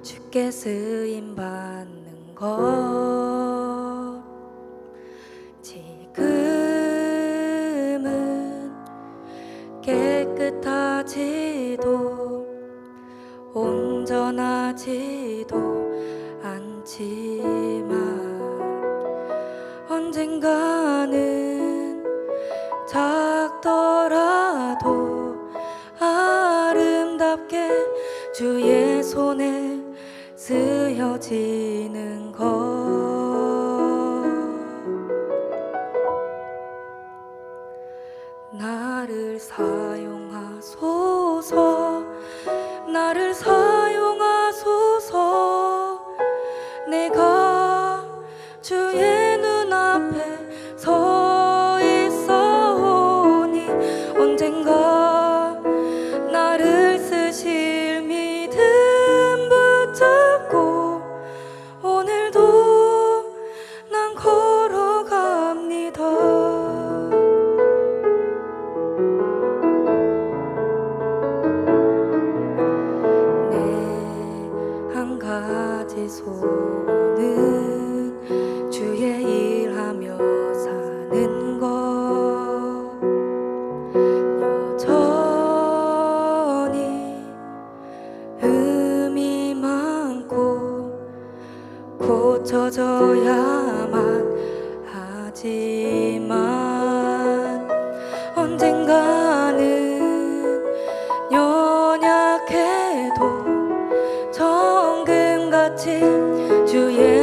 쉽게 쓰임 받는 것. 지금은 깨끗하지도 온전하지도 않지만 언젠가는 작더라도 아름답게 주의 손에 쓰여지는 것. 나를 사용하소서 나를 사 가지 손은 같은 주의